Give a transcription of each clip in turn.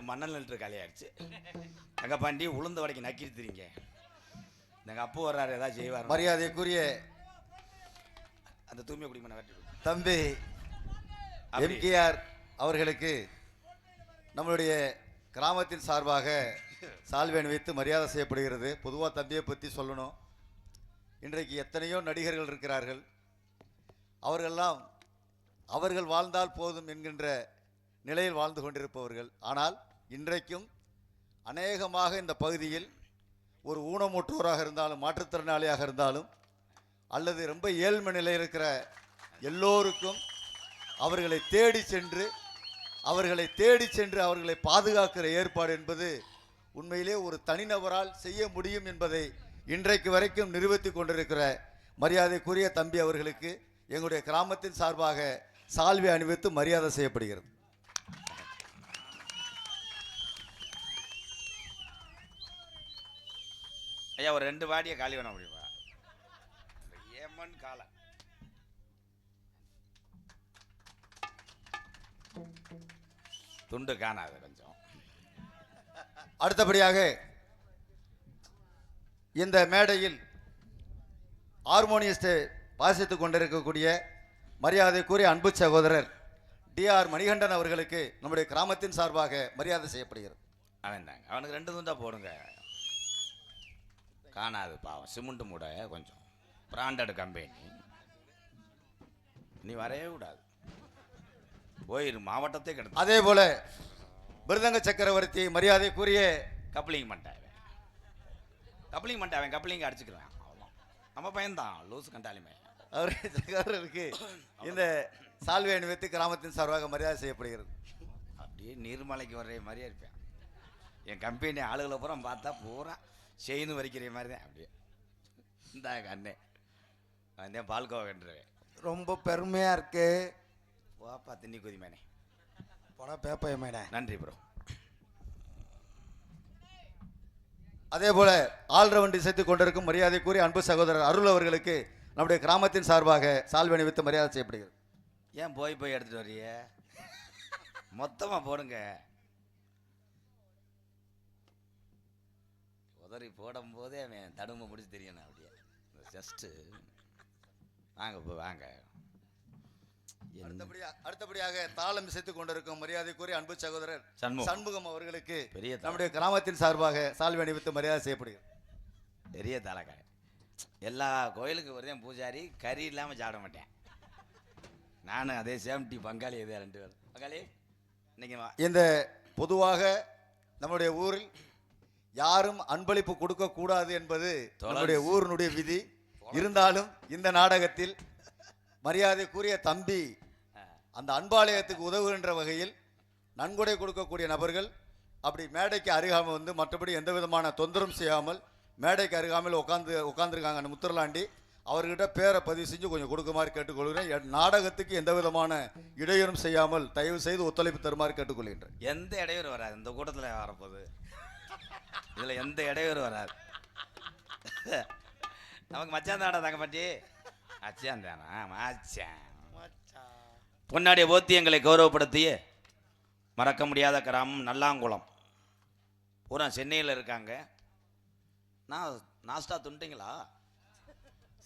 ரெண்டு மணல் லிட்டர் காலியாயிருச்சு எங்க பாண்டி உளுந்த வடைக்கு நக்கிருத்துறீங்க எங்க அப்பா வர்றாரு ஏதாவது செய்வார்? மரியாதைக்குரிய அந்த தூய்மை குடிமனை கொடு. தம்பி. எம்கேஆர் அவர்களுக்கு நம்மளுடைய கிராமத்தின் சார்பாக சால்வை அணிவித்து மரியாதை செய்யப்படுகிறது. பொதுவாக தம்பியை பற்றி சொல்லணும். இன்றைக்கு எத்தனையோ நடிகர்கள் இருக்கிறார்கள். அவர்களெல்லாம் அவர்கள் வாழ்ந்தால் போதும் என்கின்ற நிலையில் வாழ்ந்து கொண்டிருப்பவர்கள். ஆனால் இன்றைக்கும் அநேகமாக இந்த பகுதியில் ஒரு ஊனமுற்றோராக இருந்தாலும் மாற்றுத்திறனாளியாக இருந்தாலும் அல்லது ரொம்ப ஏழ்மை நிலையில் இருக்கிற எல்லோருக்கும் அவர்களை தேடி சென்று அவர்களை தேடி சென்று அவர்களை பாதுகாக்கிற ஏற்பாடு என்பது உண்மையிலே ஒரு தனிநபரால் செய்ய முடியும் என்பதை இன்றைக்கு வரைக்கும் நிரூபித்து கொண்டிருக்கிற மரியாதைக்குரிய தம்பி அவர்களுக்கு எங்களுடைய கிராமத்தின் சார்பாக சால்வை அணிவித்து மரியாதை செய்யப்படுகிறது. ஐயா ஒரு ரெண்டு வாடியை காலி பண்ண முடியுமா? ஏமன் காலை. துண்டு காணாது கொஞ்சம். அடுத்தபடியாக இந்த மேடையில் ஹார்மோனியஸ்டை வாசித்துக் கொண்டிருக்கக்கூடிய மரியாதைக்குரிய அன்பு சகோதரர் டிஆர் மணிகண்டன் அவர்களுக்கு நம்முடைய கிராமத்தின் சார்பாக மரியாதை செய்யப்படுகிறது. அவன் தாங்க. அவனுக்கு ரெண்டு துண்டா போடுங்க. காணாது. பாவம். சிமெண்ட் மூட கொஞ்சம். பிராண்டட் கம்பெனி நீ வரவே கூடாது. போயிரு மாவட்டத்தை கெடுத்து. அதே போல மிருதங்க சக்கரவர்த்தி மரியாதைக்குரிய கப்ளிங் பண்ணிட்டான் கப்ளிங் அவன் கப்ளிங் அடிச்சுக்கிறான். அவ்வளோதான் நம்ம பையன்தான். லூசு கண்டாலுமே. அவர் சகோதரருக்கு இந்த சால்வை அணிவித்து கிராமத்தின் சார்பாக மரியாதை செய்யப்படுகிறது. அப்படியே நீர்மலைக்கு வர்ற மாதிரியே இருப்பேன். என் கம்பெனி ஆளுகளை பூரா பார்த்தா பூரா செயின் வரைக்கிற மாதிரி தான் அப்படியே. இந்த அண்ணே அவன் பால்கோவா கண்டுருவேன். ரொம்ப பெருமையா இருக்கு. வாப்பா தின்னி குதிமேனே. போட பேப்பைய நன்றி ப்ரோ அதே போல ஆல்ரவுண்ட் இசைத்துக் கொண்டிருக்கும் மரியாதைக்குரிய அன்பு சகோதரர் அருள் அவர்களுக்கு நம்முடைய கிராமத்தின் சார்பாக சால்வை அணிவித்து மரியாதை செய்யப்படுகிறது. ஏன் போய் போய் எடுத்துட்டு வர்றிய மொத்தமாக போடுங்க. உதறி போடும் போதே அவன் தடுமை முடிச்சு தெரியணும் அப்படியே. ஜஸ்ட்டு வாங்க போ வாங்க. என்ன? அடுத்தபடியா- அடுத்தபடியாக தாளம் இசைத்துக் கொண்டிருக்கும் மரியாதைக்குரிய அன்பு சகோதரர் சண்முகம். சண்முகம் அவர்களுக்கு பெரிய. நம்முடைய கிராமத்தின் சார்பாக சால்வை அணிவித்து மரியாதை செய்யப்படுகிறது. பெரிய தலைக்காய் எல்லா கோயிலுக்கு வருதேன் பூஜாரி கறி இல்லாமல் சாப்பிட மாட்டேன். நானும் அதே சேம்டி பங்காளி இதே ரெண்டு பேரும். பங்காளி இன்னைக்கு இந்த பொதுவாக நம்முடைய ஊரில் யாரும் அன்பளிப்பு கொடுக்க கூடாது என்பது நம்முடைய ஊரினுடைய விதி. இருந்தாலும் இந்த நாடகத்தில் மரியாதைக்குரிய தம்பி அந்த அன்பாலயத்துக்கு உதவுகின்ற வகையில் நன்கொடை கொடுக்கக்கூடிய நபர்கள் அப்படி மேடைக்கு அருகாமல் வந்து மற்றபடி எந்த விதமான தொந்தரவும் செய்யாமல் மேடைக்கு அருகாமல் உட்காந்து உட்காந்துருக்காங்க அந்த முத்துரலாண்டி. அவர்கிட்ட பேரை பதிவு செஞ்சு கொஞ்சம் கொடுக்குமாறு கேட்டுக்கொள்கிறேன். நாடகத்துக்கு எந்த விதமான இடையூறும் செய்யாமல் தயவு செய்து ஒத்துழைப்பு தருமாறு கேட்டுக்கொள்கின்றேன். எந்த இடையூறு வராது? இந்த கூட்டத்தில் வரப்போகுது? இதில் எந்த இடையூறு வராது. நமக்கு மச்சான் தாடா தங்க பாட்டி மச்சான் தானா? மச்சான். பொன்னாடிய போத்தி எங்களை கௌரவப்படுத்திய மறக்க முடியாத கிராமம் நல்லாங்குளம். பூரா சென்னையில் இருக்காங்க. நான் நாஸ்டா துண்டிங்களா?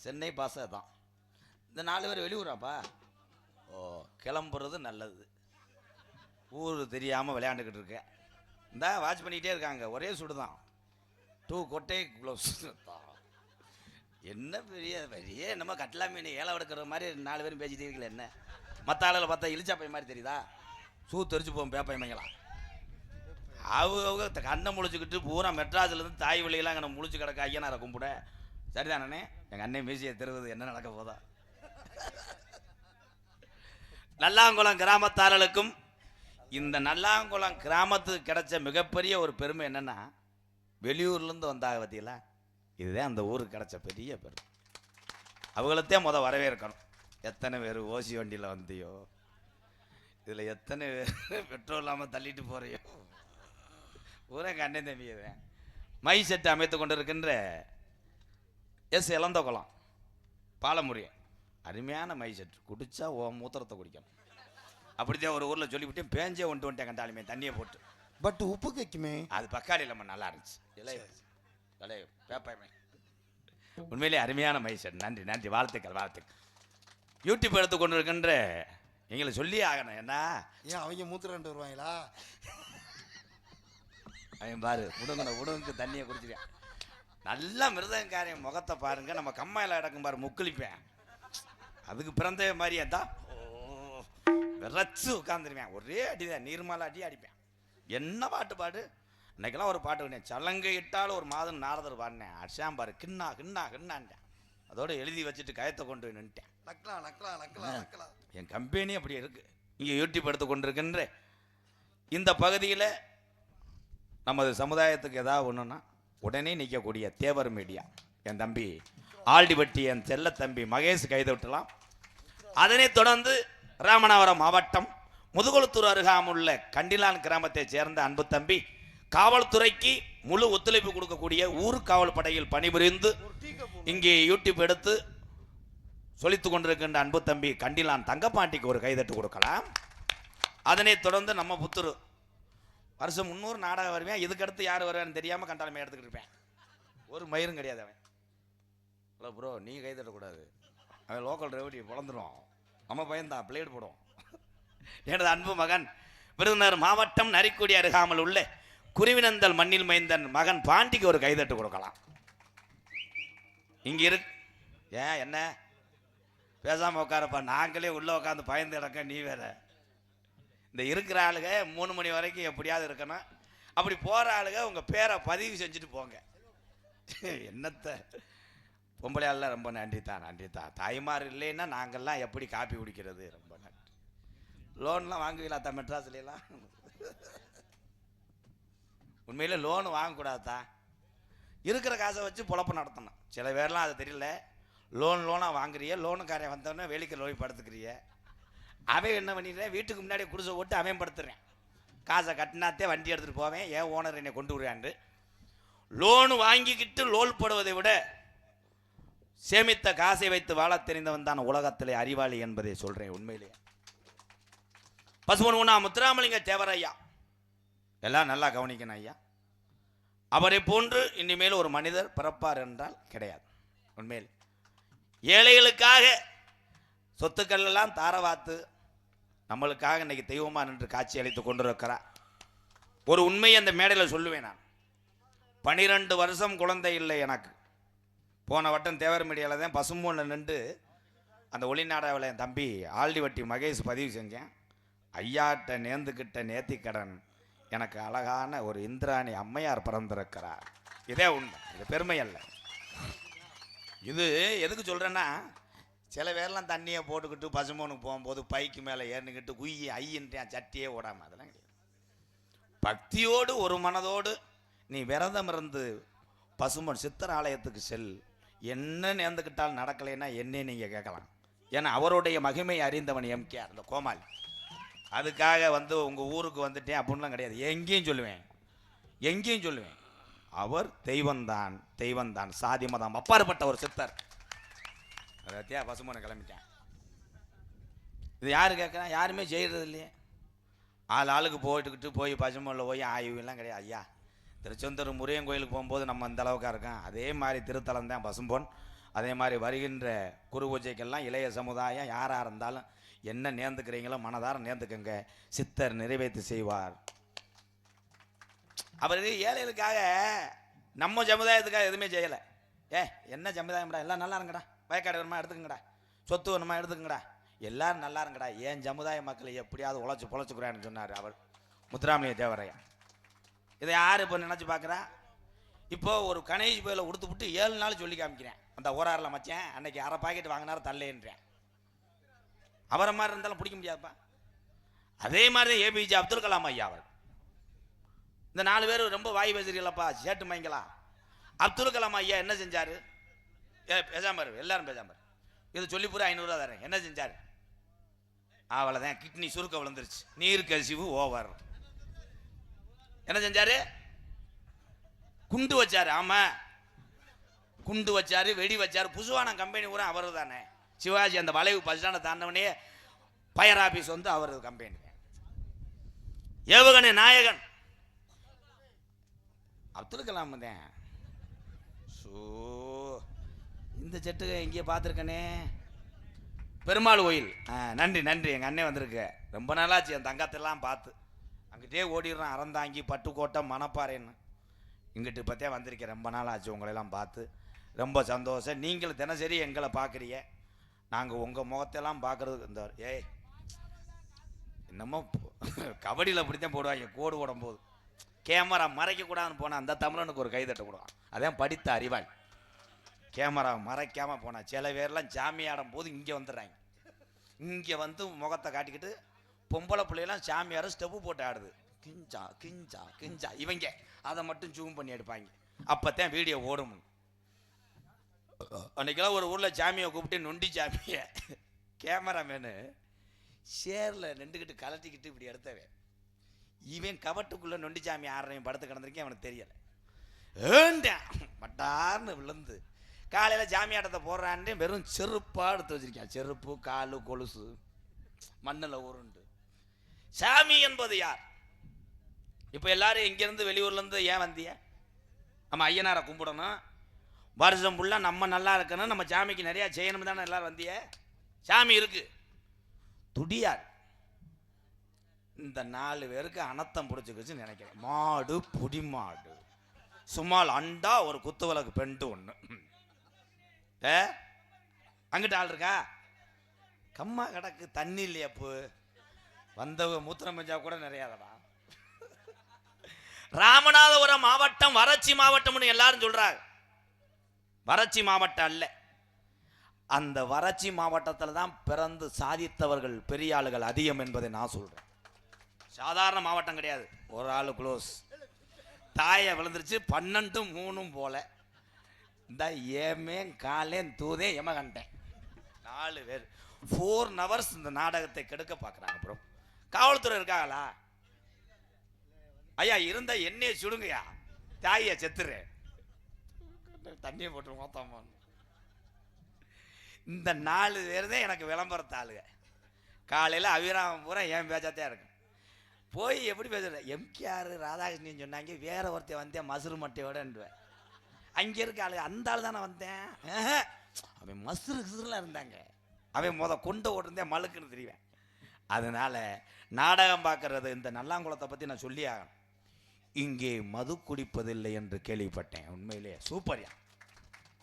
சென்னை பாசை தான். இந்த நாலு பேர் வெளியூராப்பா? ஓ கிளம்புறது நல்லது. ஊர் தெரியாமல் விளையாண்டுக்கிட்டு இருக்கேன் இந்த வாட்ச் பண்ணிக்கிட்டே இருக்காங்க. ஒரே சுடு தான் டூ கொட்டை க்ளோஸ் என்ன பெரிய பெரிய என்னமோ கட்லா மீன் ஏழை எடுக்கிற மாதிரி நாலு பேரும் பேசிட்டு இருக்கல என்ன? மற்ற ஆளுகளை பார்த்தா இழிச்சா பை மாதிரி தெரியுதா? சூ தெரிச்சு போவோம் பேப்பையமைங்களா அவங்க அவங்க கண்ணை முழிச்சுக்கிட்டு பூரா மெட்ராஸ்லேருந்து தாய் வழியெல்லாம் அங்கே முழிச்சு கிடக்க ஐயனாரை கும்பிட. சரிதானே எங்கள் அண்ணன் மீசியை தெருவது என்ன நடக்க போதா? நல்லாங்குளம் கிராமத்தாரர்களுக்கும் இந்த நல்லாங்குளம் கிராமத்துக்கு கிடைச்ச மிகப்பெரிய ஒரு பெருமை என்னென்னா வெளியூர்லேருந்து வந்தாங்க பார்த்தீங்களா இதுதான் அந்த ஊருக்கு கிடைச்ச பெரிய பெருமை. அவங்களத்தையும் முத வரவேற்கணும். எத்தனை பேர் ஓசி வண்டியில் வந்தியோ? இதில் எத்தனை பேர் பெட்ரோல் இல்லாமல் தள்ளிட்டு போகிறையோ ஊரே கண்ணே அண்ணன் மை செட்டு அமைத்து கொண்டிருக்கின்ற எஸ் இளந்தகுளம் பாலமுருகன். அருமையான மை செட்டு. குடித்தா ஓ மூத்திரத்தை குடிக்கணும். அப்படித்தான் ஒரு ஊரில் சொல்லிவிட்டு பேஞ்சே ஒன்று வந்துட்டேன் கண்டாலுமே தண்ணியை போட்டு. பட் உப்பு கைக்குமே அது பக்காளி லெமன் நல்லா இருந்துச்சு. இலை இலை பேப்பாய் உண்மையிலே அருமையான மைசன் நன்றி நன்றி. வாழ்த்துக்கள் வாழ்த்துக்கள். யூடியூப் எடுத்து கொண்டு இருக்கின்ற எங்களை சொல்லி ஆகணும். என்ன ஏன் அவங்க மூத்திர ரெண்டு வருவாங்களா? அவன் பாரு உடுங்க உடுங்க தண்ணியை குடிச்சிருக்கேன். நல்லா மிருதங்காரியன் முகத்தை பாருங்க. நம்ம கம்மாயில் அடக்கும் பாரு முக்குளிப்பேன். அதுக்கு பிறந்த மாதிரியே தான். விரைச்சு உட்காந்துருவேன் ஒரே அடிதான். நீர்மலை அடி அடிப்பேன். என்ன பாட்டு பாடு? இன்னைக்கெல்லாம் ஒரு பாட்டு பண்ணேன் சலங்கை இட்டாலும் ஒரு மாதம் நாரதர் பாடினேன். அடிச்சான் பாரு கிண்ணா கிண்ணா கிண்ணான்ட்டேன். அதோட எழுதி வச்சுட்டு கயத்தை கொண்டு நின்ட்டேன் நக்கலாம் நக்கலாம் நக்கலாம் என் கம்பெனி அப்படி இருக்கு. இங்கே யூடியூப் எடுத்து கொண்டிருக்கின்ற. இந்த பகுதியில் நமது சமுதாயத்துக்கு ஏதாவது ஒன்றுன்னா உடனே நிற்கக்கூடிய தேவர் மீடியா. என் தம்பி ஆல்டிபட்டி என் செல்ல தம்பி மகேஷ் கைது விட்டலாம் அதனைத் தொடர்ந்து ராமநாதபுரம் மாவட்டம் முதுகுளத்தூர் அருகாமுள்ள கண்டிலான் கிராமத்தைச் சேர்ந்த அன்பு தம்பி காவல்துறைக்கு முழு ஒத்துழைப்பு கொடுக்கக்கூடிய ஊர் காவல் படையில் பணிபுரிந்து இங்கே யூடியூப் எடுத்து சொலித்து கொண்டிருக்கின்ற அன்பு தம்பி கண்டிலான் தங்கப்பாண்டிக்கு ஒரு கைதட்டு கொடுக்கலாம். அதனைத் தொடர்ந்து நம்ம புத்துரு. வருஷம் முந்நூறு நாடகம் வருவேன் இதுக்கடுத்து யார் வருவேன்னு தெரியாமல் கண்டாலுமே எடுத்துக்கிட்டு இருப்பேன். ஒரு மயிரும் கிடையாது அவன். ஹலோ ப்ரோ நீ கைதட்டக்கூடாது. அவன் லோக்கல் ரெவடி பிறந்துடும் நம்ம பயந்தான் பிளேடு போடுவோம். எனது அன்பு மகன் விருதுநகர் மாவட்டம் நரிக்குடி அருகாமல் உள்ள. குருவினந்தல் மண்ணில் மைந்தன் மகன் பாண்டிக்கு ஒரு கைதட்டு கொடுக்கலாம். இங்கே இரு ஏன் என்ன? பேசாமல் உட்காரப்பா. நாங்களே உள்ளே உட்காந்து பயந்து கிடக்க நீ வேற. இந்த இருக்கிற ஆளுக மூணு மணி வரைக்கும் எப்படியாவது இருக்கணும். அப்படி போகிற ஆளுக உங்கள் பேரை பதிவு செஞ்சுட்டு போங்க. என்னத்தை? பொம்பளை ஆள்லாம் ரொம்ப நன்றி தான் நன்றி தான் தாய்மார் இல்லைன்னா நாங்கள்லாம் எப்படி காப்பி குடிக்கிறது? ரொம்ப நன்றி. லோன்லாம் வாங்குவீங்களா தான் மெட்ராஸ்லாம் உண்மையில் லோன் வாங்கக்கூடாதா இருக்கிற காசை வச்சு பொழப்பு நடத்தணும். சில பேர்லாம் அது தெரியல. லோன் லோனாக வாங்குறிய லோனுக்காரன் வந்தோடனே வேலைக்கு லோய் படுத்துக்கிறிய. அவன் என்ன பண்ணிடுறேன்? வீட்டுக்கு முன்னாடி குடிசை ஓட்டு அவன் படுத்துறேன். காசை கட்டினாத்தே வண்டி எடுத்துகிட்டு போவேன். ஏன் ஓனர் என்னை கொண்டு விடுறான்னு லோனு வாங்கிக்கிட்டு லோல் போடுவதை விட சேமித்த காசை வைத்து வாழத் தெரிந்தவன் தான் உலகத்திலே அறிவாளி என்பதை சொல்றேன் உண்மையிலேயே பசுமன் உண்ணா முத்துராமலிங்க தேவரையா எல்லாம் நல்லா கவனிக்கணும் ஐயா. அவரை போன்று இனிமேல் ஒரு மனிதர் பிறப்பார் என்றால் கிடையாது. உண்மையில். ஏழைகளுக்காக சொத்துக்கள் எல்லாம் தாரவாத்து நம்மளுக்காக இன்னைக்கு தெய்வமா நின்று காட்சி அளித்து கொண்டிருக்கிறார். ஒரு உண்மையை அந்த மேடையில் சொல்லுவேன் நான். பனிரெண்டு வருஷம் குழந்தை இல்லை எனக்கு. போன வட்டம் தேவர் மீடியாவில் தான் பசும்பொன்னில் நின்று அந்த ஒளிநாடாவில் என் தம்பி ஆல்டிவட்டி மகேஷ் பதிவு செஞ்சேன். ஐயாட்ட நேர்ந்துக்கிட்ட நேத்திக்கடன் எனக்கு அழகான ஒரு இந்திராணி அம்மையார் பிறந்திருக்கிறார். இதே உண்மை. இது பெருமை அல்ல. இது எதுக்கு சொல்கிறேன்னா சில பேர்லாம் தண்ணியை போட்டுக்கிட்டு பசுமோனுக்கு போகும்போது பைக்கு மேலே ஏறினுக்கிட்டு குய்யி ஐயின்றியா சட்டியே ஓடாமல் அதெல்லாம் கிடையாது. பக்தியோடு ஒரு மனதோடு நீ விரதம் இருந்து பசுமன் சித்தர் ஆலயத்துக்கு செல். என்ன நேர்ந்துக்கிட்டால் நடக்கலைன்னா என்னே நீங்கள் கேட்கலாம். ஏன்னா அவருடைய மகிமை அறிந்தவன் எம்கேஆர் அந்த கோமாளி. அதுக்காக வந்து உங்கள் ஊருக்கு வந்துட்டேன் அப்படின்லாம் கிடையாது. எங்கேயும் சொல்லுவேன். எங்கேயும் சொல்லுவேன். அவர் தெய்வந்தான் தெய்வந்தான் சாதி மதம் அப்பாற்பட்ட ஒரு சித்தர். அதைத்தியா பசுமனை கிளம்பிட்டேன். இது யார் கேட்குறா? யாருமே செய்கிறது இல்லையே ஆள் ஆளுக்கு போயிட்டுக்கிட்டு போய் பசுமனில் போய் ஆய்வுலாம் கிடையாது. ஐயா திருச்செந்தூர் முருகன் கோயிலுக்கு போகும்போது நம்ம அந்த அளவுக்காக இருக்கோம் அதே மாதிரி திருத்தலம் தான் பசும்பொன். அதே மாதிரி வருகின்ற குரு பூஜைக்கெல்லாம் இளைய சமுதாயம் யாராக இருந்தாலும் என்ன நேர்ந்துக்கிறீங்களோ மனதார நேர்ந்துக்கங்க. சித்தர் நிறைவேற்றி செய்வார். அவர் ஏழைகளுக்காக நம்ம சமுதாயத்துக்காக எதுவுமே செய்யலை. ஏ என்ன சமுதாயம்டா? எல்லாம் நல்லா இருங்கடா. வயக்காடு வேணுமா எடுத்துக்கங்கடா. சொத்து வேணுமா எடுத்துக்கங்கடா. எல்லாரும் நல்லா இருங்கடா. ஏன் சமுதாய மக்களை எப்படியாவது உழைச்சி பொழைச்சிக்கிறான்னு சொன்னார் அவர். முத்துராமலிங்க தேவரையா இதை யார் இப்போ நினச்சி பார்க்குறா இப்போ ஒரு கணேஷ் போயில உடுத்து விட்டு ஏழு நாள் சொல்லி காமிக்கிறேன். அந்த ஓராரில் மச்சேன் அன்னைக்கு அரை பாக்கெட் வாங்கினாரு தள்ளேன்றேன் அவரை மாதிரி இருந்தாலும் பிடிக்க முடியாதுப்பா. அதே மாதிரி தான் ஏபிஜே அப்துல் கலாம் ஐயா அவர் இந்த நாலு பேர் ரொம்ப வாய் பேசுறீங்களப்பா சேட்டு மைங்களா அப்துல் கலாம் ஐயா என்ன செஞ்சாரு? ஏ பேசாமரு எல்லாரும் பேசாம இதை இது சொல்லி பூரா ஐநூறுரூவா தரேன். என்ன செஞ்சாரு? அவ்வளோதான் கிட்னி சுருக்க விழுந்துருச்சு. நீர் கசிவு ஓவர். என்ன செஞ்சாரு? குண்டு வச்சாரு ஆமா. குண்டு வச்சாரு வெடி வச்சாரு. புசுவான கம்பெனி கூட அவர் தானே. சிவாஜி அந்த வளைவு பஸ் ஸ்டாண்டை தாண்டவனே பயர் ஆபீஸ் வந்து அவரது கம்பெனி. ஏவுகணை நாயகன். அப்துல் கலாம் தான் ஸோ இந்த செட்டு எங்கேயே பார்த்துருக்கனே. பெருமாள் கோயில். ஆ நன்றி நன்றி. எங்கள் அண்ணன் வந்திருக்கு. ரொம்ப நாளாச்சு என் தங்கத்தெல்லாம் பார்த்து. அங்கிட்டே ஓடிடுறான் அறந்தாங்கி பட்டுக்கோட்டை மணப்பாறைன்னு. இங்கிட்டு பற்றியா வந்திருக்கேன். ரொம்ப நாள் ஆச்சு உங்களெல்லாம் பார்த்து. ரொம்ப சந்தோஷம். நீங்களும் தினசரி எங்களை பார்க்குறீங்க. நாங்கள் உங்கள் முகத்தையெல்லாம் பார்க்குறதுக்கு இந்த ஏய் என்னமோ கபடியில் அப்படித்தான் போடுவாங்க கோடு போடும்போது. கேமரா மறைக்கக்கூடாதுன்னு போனால் அந்த தமிழனுக்கு ஒரு கை தட்டக்கூடாது அதான் படித்த அறிவாள் கேமரா மறைக்காமல் போனால் சில பேர்லாம் ஜாமியாடும் போது இங்கே வந்துடுறாங்க. இங்கே வந்து முகத்தை காட்டிக்கிட்டு பொம்பளை பிள்ளையெல்லாம் சாமியார் ஸ்டெப்பு போட்டு ஆடுது. கிஞ்சா கிஞ்சா கிஞ்சா. இவங்க. அதை மட்டும் ஜூம் பண்ணி எடுப்பாங்க. அப்போத்தான் வீடியோ ஓடும். அன்னைக்கெல்லாம் ஒரு ஊரில் சாமியை கூப்பிட்டு நொண்டி சாமியை. கேமராமேனு சேரில் நின்றுக்கிட்டு கலட்டிக்கிட்டு இப்படி எடுத்தவன். இவன் கவட்டுக்குள்ளே நொண்டி சாமி ஆடுறவன் படத்து கிடந்திருக்கேன் அவனுக்கு தெரியலை. ஏண்டான் மட்டார்னு விழுந்து. காலையில் ஜாமியாட்டத்தை போடுறான்ட்டு வெறும் செருப்பாக எடுத்து வச்சிருக்கான். செருப்பு காலு கொலுசு. மண்ணில் உருண்டு சாமி என்பது யார்? இப்போ எல்லாரும் இங்கேருந்து வெளியூர்லேருந்து ஏன் வந்திய நம்ம ஐயனாரை கும்பிடணும். வருஷம் ஃபுல்லாக நம்ம நல்லா இருக்கணும். நம்ம சாமிக்கு நிறையா செய்யணும் தானே எல்லாரும் வந்திய சாமி இருக்கு. துடியார். இந்த நாலு பேருக்கு அனத்தம் பிடிச்சிக்கிச்சு நினைக்கிறேன். மாடு புடி மாடு. சும்மால் அண்டா ஒரு குத்து விளக்கு பெண்டு ஒன்று ஏ? அங்கிட்ட ஆள் இருக்கா? கம்மா கிடக்கு. தண்ணி இல்லையப்பு வந்தவ மூத்திரம் பஞ்சா கூட நிறையாதடா. ராமநாதபுரம் மாவட்டம் வறட்சி மாவட்டம்னு எல்லாரும் சொல்றாங்க. வறட்சி மாவட்டம் அல்ல. அந்த வறட்சி மாவட்டத்தில் தான் பிறந்து சாதித்தவர்கள் பெரிய ஆளுகள் அதிகம் என்பதை நான் சொல்றேன். சாதாரண மாவட்டம் கிடையாது. ஒரு ஆள் க்ளோஸ் தாயை விழுந்துருச்சு பன்னெண்டும் மூணும் போல. இந்த ஏமே காலேன் தூதே எமகண்டேன் நாலு பேர். ஃபோர் ஹவர்ஸ் இந்த நாடகத்தை கெடுக்க பார்க்குறாங்க அப்புறம் காவல்துறை இருக்காங்களா? ஐயா இருந்த எண்ணெயை சுடுங்கய்யா. தாயை செத்துரு தண்ணியை போட்டு மொத்தம் இந்த நாலு பேர் தான் எனக்கு விளம்பரத்த ஆளுங்க. காலையில் அபிராமம் பூரா என் பேச்சாத்தான் இருக்கும் போய் எப்படி பேசுற எம்கேஆர் ராதாகிருஷ்ணன் சொன்னாங்க வேற ஒருத்தன் வந்தேன் மசுறு மட்டையோடன்றுவேன். அங்கே இருக்க ஆளு அந்த ஆள் தானே வந்தேன். அவன் மசுறு கிசுறுலாம் இருந்தாங்க. அவன் முத கொண்டு ஓட்டிருந்தேன் மழுக்குன்னு தெரிவேன் அதனால நாடகம் பார்க்கறது இந்த நல்லாங்குளத்தை பற்றி நான் சொல்லி ஆகணும். இங்கே மது குடிப்பதில்லை என்று கேள்விப்பட்டேன். உண்மையிலேயே சூப்பர்யா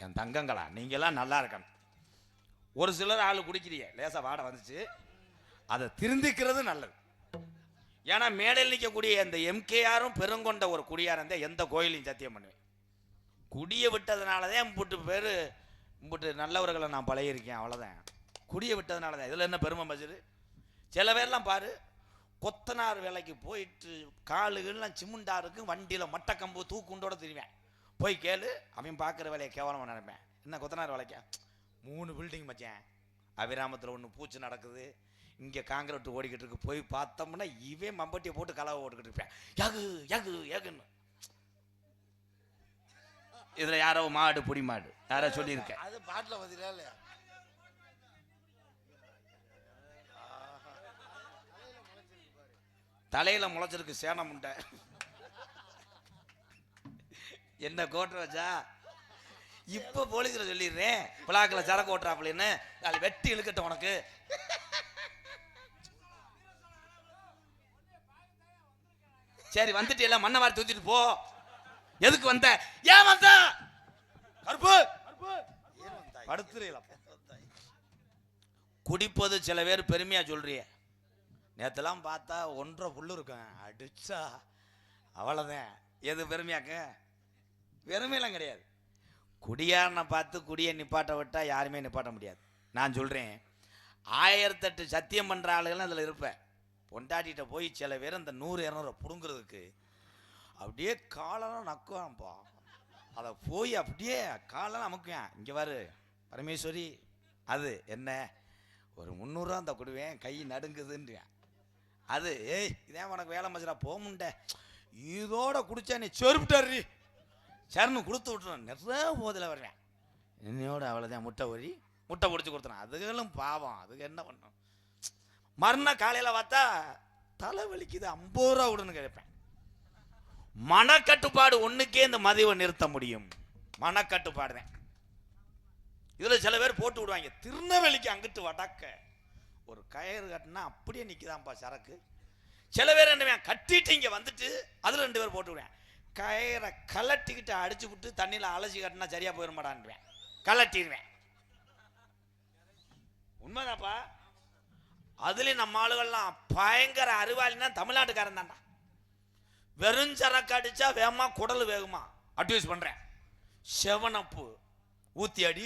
என் தங்கங்களா நீங்களாம் நல்லா இருக்கணும். ஒரு சிலர் ஆள் குடிக்கிறீங்க லேசாக வாடை வந்துச்சு. அதை திருந்திக்கிறது நல்லது. ஏன்னா மேடையில் நிற்கக்கூடிய அந்த எம்கேஆரும் பெருங்கொண்ட ஒரு குடியாரம் இருந்தால் எந்த கோயிலையும் சத்தியம் பண்ணுவேன். குடியை விட்டதுனால தான் இம்புட்டு பேர் இம்புட்டு நல்லவர்களை நான் பழகியிருக்கேன் அவ்வளோதான் குடியை விட்டதுனால தான் இதில் என்ன பெருமை மஜரு சில பேர்லாம் பாரு கொத்தனார் வேலைக்கு போயிட்டு காலுகள்லாம் சிமுண்டா இருக்கும் வண்டியில் மட்டக்கம்பு தூக்குண்டோட திரும்பேன் போய் கேளு அவன் பார்க்குற வேலையை கேவலமாக நினைப்பேன். என்ன கொத்தனார் வேலைக்கா? மூணு பில்டிங் மச்சேன். அபிராமத்தில் ஒன்று பூச்சி நடக்குது. இங்கே காங்கிரட்டு ஓடிக்கிட்டு இருக்கு. போய் பார்த்தோம்னா இவன் மம்பட்டியை போட்டு கலவை ஓட்டுக்கிட்டு இருப்பேன். யகு யகு யகுன்னு. இதில் யாரோ மாடு பொடி மாடு. யாரோ சொல்லியிருக்கேன். அது பாட்டில் பார்த்தீங்களா இல்லையா? தலையில முளைச்சிருக்கு சேனம் முண்டை. என்ன கோட்டை வச்சா இப்ப போலீஸ்ல சொல்லிடுறேன். பிளாக்கில் சரக்கு ஓட்டுறாப்புலன்னு நாலு வெட்டி இழுக்கட்டும் உனக்கு. சரி வந்துட்டு எல்லாம் மண்ணை வாரி தூத்திட்டு போ. எதுக்கு வந்த? ஏன் வந்த? கருப்பு? படுத்துறீங்களா குடிப்பது சில பேர் பெருமையா சொல்றிய. நேற்றுலாம் பார்த்தா ஒன்றரை புல் இருக்கும். அடிச்சா அவ்வளோதான் எது பெருமையாக்க? பெருமையெல்லாம் கிடையாது. குடியாரனை பார்த்து குடியை நிப்பாட்ட விட்டால் யாருமே நிப்பாட்ட முடியாது. நான் சொல்கிறேன் ஆயிரத்தெட்டு சத்தியம் பண்ணுற ஆளுகளும் அதில் இருப்பேன் பொண்டாட்டிகிட்ட போய் சில பேர் அந்த நூறு இரநூறு பிடுங்குறதுக்கு அப்படியே காலெல்லாம் நக்குவான்ப்பா. அதை போய் அப்படியே காலெல்லாம் அமுக்குவேன். இங்கே பாரு பரமேஸ்வரி அது என்ன? ஒரு முந்நூறுரூவா அந்த கொடுவேன் கை நடுங்குதுன்றேன் அது ஏய் இதான் உனக்கு வேலை மச்சரா போகமுண்ட இதோட குடிச்சா நீ செருப்பிட்டர்றி சரணு கொடுத்து விட்டுருவேன் நிறைய போதில் வருவேன் என்னையோட அவ்வளோதான் முட்டை ஒரி முட்டை பிடிச்சி கொடுத்துறேன் அதுகளும் பாவம். அதுக்கு என்ன பண்ணும்? மறுநாள் காலையில் பார்த்தா தலை வலிக்குது ஐம்பது ரூபா விடுன்னு கேட்பேன். மனக்கட்டுப்பாடு ஒன்றுக்கே இந்த மதிவை நிறுத்த முடியும். மனக்கட்டுப்பாடு தான் சில பேர் போட்டு விடுவாங்க. திருநெல்வேலிக்கு அங்கிட்டு வடக்க. ஒரு கயிறு கட்டினா அப்படியே நிற்கிதான்ப்பா சரக்கு. சில பேர் என்ன கட்டிட்டு இங்கே வந்துட்டு அதில் ரெண்டு பேர் போட்டு விடுவேன் கயிறை கலட்டிக்கிட்டு அடிச்சு விட்டு தண்ணியில அலசி கட்டினா சரியா போயிட மாட்டான்வேன் கலட்டிடுவேன் உண்மைதாப்பா அதுலேயும் நம்ம ஆளுகள்லாம் பயங்கர அறிவாளினா தமிழ்நாட்டுக்காரன் தான்டா. வெறும் சரக்கு அடிச்சா வேகமா குடல் வேகுமா? அட்வைஸ் பண்றேன். செவனப்பு. ஊத்தி அடி.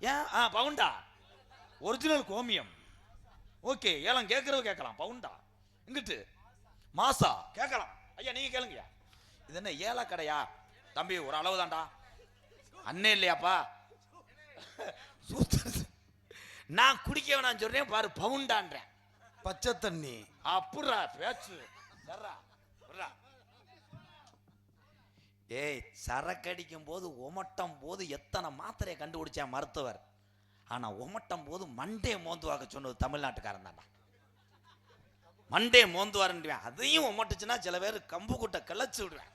ஏன்? ஆ பவுண்டா. ஒரிஜினல் கோமியம். ஓகே ஏலம் கேட்கறது கேட்கலாம். பவுண்டா? இங்கிட்டு. மாசா கேட்கலாம். ஐயா நீங்க கேளுங்கய்யா. இது என்ன ஏல கடையா? தம்பி ஒரு அளவு தான்டா. அண்ணே இல்லையாப்பா? நான் குடிக்க வேணாம்னு சொல்றேன் பாரு பவுண்டான்றேன். பச்சை தண்ணி. அப்புறா பேச்சு. ஏய் சரக்கடிக்கும் போது உமட்டும் போது எத்தனை மாத்திரையை கண்டுபிடிச்சா மருத்துவர்? ஆனா உமட்டும் போது மண்டே மோந்துவாக்க சொன்னது தமிழ்நாட்டுக்காரன் தான்டா. மண்டே மோந்துவாருன்றேன் அதையும் உமட்டுச்சுன்னா சில பேர் கம்பு கூட்ட கிளச்சு விடுவேன்.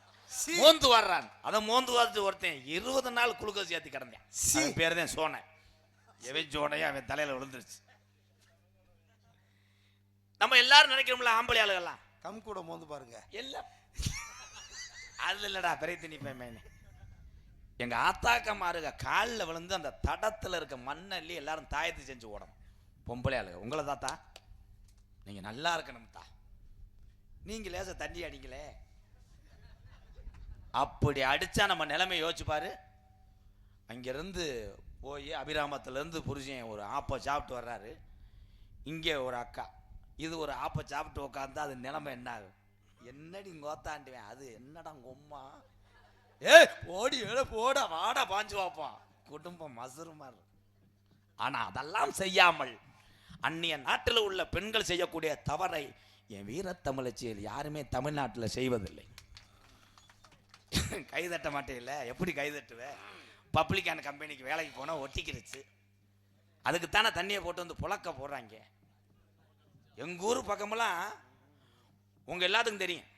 மோந்து வர்றான் அதை மோந்து வாத்து ஒருத்தன் இருபது நாள் குளுக்கோஸ் ஏத்தி கிடந்தேன். பேர் தான் சோனை. எவன் சோனையா அவன் தலையில விழுந்துருச்சு. நம்ம எல்லாரும் நினைக்கிறோம்ல ஆம்பளை ஆளுகள்லாம். கம் கூட மோந்து பாருங்க. எல்லாம். அது இல்லடா பெரிய திணி எங்கள் எங்க ஆத்தாக்கமாருக காலில் விழுந்து அந்த தடத்தில் இருக்க மண்ணள்ளி எல்லாரும் தாயத்து செஞ்சு ஓடணும். பொம்பளை ஆளுக உங்களை தாத்தா? நீங்கள் நல்லா இருக்கணும் தா. நீங்கள் லேச தண்ணி அடிங்களே அப்படி அடித்தா நம்ம நிலைமை யோசிச்சுப்பார் அங்கேருந்து போய் அபிராமத்துலேருந்து புருஷன் ஒரு ஆப்பை சாப்பிட்டு வர்றாரு. இங்கே ஒரு அக்கா. இது ஒரு ஆப்பை சாப்பிட்டு உட்காந்தா அது நிலைமை என்ன ஆகும்? என்னடி கோத்தாண்டுவேன் அது என்னடா கொம்மா ஏ ஓடி ஏட போட வாட பாஞ்சு வாப்பான் குடும்பம் மசுருமா இருக்கும். ஆனா அதெல்லாம் செய்யாமல் அந்நிய நாட்டில் உள்ள பெண்கள் செய்யக்கூடிய தவறை என் வீரத்தமிழச்சியில் யாருமே தமிழ்நாட்டில் செய்வதில்லை. கைதட்ட மாட்டேல எப்படி கைதட்டுவேன் பப்ளிக்கான கம்பெனிக்கு வேலைக்கு போனால் ஒட்டிக்கிருச்சு. அதுக்குத்தானே தண்ணியை போட்டு வந்து புழக்க போடுறாங்க. எங்கள் ஊர் பக்கமெல்லாம் உங்கள் எல்லாத்துக்கும் தெரியும்.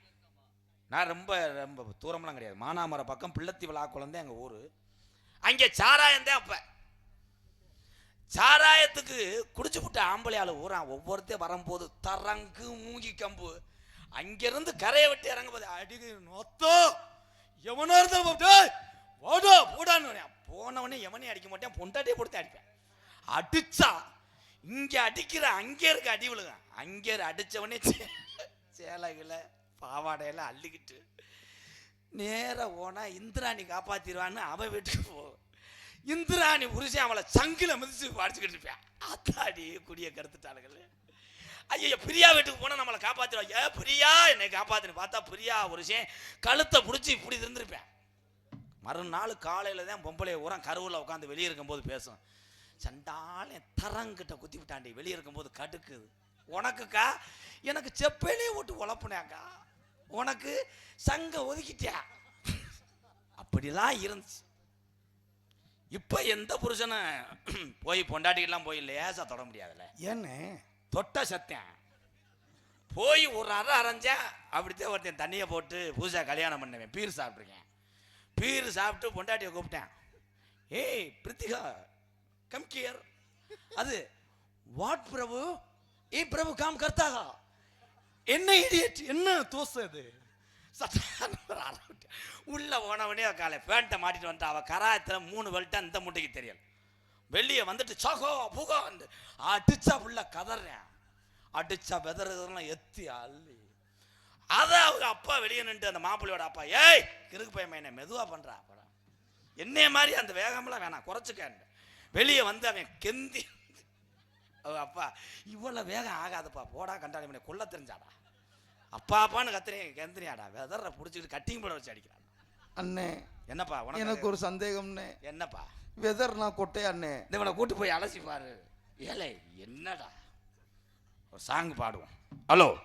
நான் ரொம்ப ரொம்ப தூரமெல்லாம் கிடையாது. மானாமர பக்கம் பிள்ளத்தி விழா குழந்தை எங்கள் ஊர். அங்கே சாராயம் தான் அப்போ சாராயத்துக்கு குடிச்சு விட்ட ஆம்பளை ஊறான் ஒவ்வொருத்தையும் வரும்போது தரங்கு மூங்கி கம்பு. அங்கேருந்து கரையை விட்டு இறங்கும்போது அடிக்கு நொத்தோ எவனோ இருந்தாலும் டேய், போடான்னு போனவனே எவனையும் அடிக்க மாட்டேன். பொண்டாட்டியே கொடுத்து அடிப்பேன். அடிச்சா இங்கே அடிக்கிற அங்கே இருக்க அடி விழுங்க அங்கே சேலை சே- பாவாடையெல்லாம் அள்ளிக்கிட்டு நேராக போனா இந்திராணி காப்பாற்றிடுவான்னு அவன் வீட்டுக்கு போ. இந்திராணி புருஷன் அவளை சங்கில மிதிச்சு அடிச்சுக்கிட்டு இருப்பேன். அத்தாடி குடிய கருத்துட்டாளுகள் ஐயோ பிரியா வீட்டுக்கு போனால் நம்மளை காப்பாற்றிடுவா ஏ பிரியா என்னை காப்பாற்றினு பார்த்தா பிரியா புருஷன் கழுத்தை பிடிச்சி இப்படி இருந்திருப்பேன். மறுநாள் காலையில் தான் பொம்பளை ஊரம் கருவில் உட்காந்து வெளியே இருக்கும்போது பேசும். சண்டாலே தரங்கிட்ட குத்தி விட்டாண்டி வெளியே இருக்கும்போது கடுக்குது. உனக்குக்கா? எனக்கு செப்பையிலே விட்டு உழப்புனாக்கா உனக்கு சங்க ஒதுக்கிட்டியா அப்படிலாம் இருந்துச்சு. இப்ப எந்த புருஷனை போய் பொண்டாட்டிக்கெல்லாம் போய் லேசா தொட முடியாதுல்ல. ஏன்னு? தொட்ட சத்தேன். போய் ஒரு அரை அரைஞ்சேன் அப்படித்தான் ஒருத்தன் தண்ணியை போட்டு பூசா கல்யாணம் பண்ணுவேன். பீர் சாப்பிட்ருக்கேன் பீர் சாப்பிட்டு பொண்டாட்டியை கூப்பிட்டேன். ஏய் பிரித்திகா கம் கியர் அது வாட் பிரபு? ஏ பிரபு காம் கர்த்தாகா என்ன இடியட் என்ன தோசை அது சட்டான்னு உள்ள போனவனே காலை பேண்ட்டை மாட்டிட்டு வந்துட்டு அவ கராயத்துல மூணு வெல்ட்டா இந்த முட்டைக்கு தெரியல வெளியே வந்துட்டு சகோ புகோ வந்து அடிச்சா புள்ள கதறேன் அடிச்சா வெதறதுலாம் எத்தி அள்ளி அதை அவங்க அப்பா வெளியே நின்று அந்த மாப்பிள்ளையோட அப்பா ஏய் கிறுக்கு பையன் என்ன மெதுவா பண்றா படம் என்னைய மாதிரி அந்த வேகம்லாம் வேணாம் குறைச்சிக்க வெளியே வந்து அவன் கெந்தி அப்பா இவ்வளவு வேகம் ஆகாதப்பா போடா கண்டாடி மணி கொல்ல தெரிஞ்சாடா. அப்பா அப்பான்னு கத்துறேன் கெந்திரியாடா வெதற பிடிச்சிக்கிட்டு கட்டிங் போட வச்சு அடிக்கிறான். அண்ணே என்னப்பா உனக்கு எனக்கு ஒரு சந்தேகம்னே என்னப்பா? வெதர் நான் கொட்டை அண்ணே. இந்த இவனை கூட்டு போய் அலசி பாரு. ஏலே என்னடா? ஒரு சாங் பாடுவோம். ஹலோ.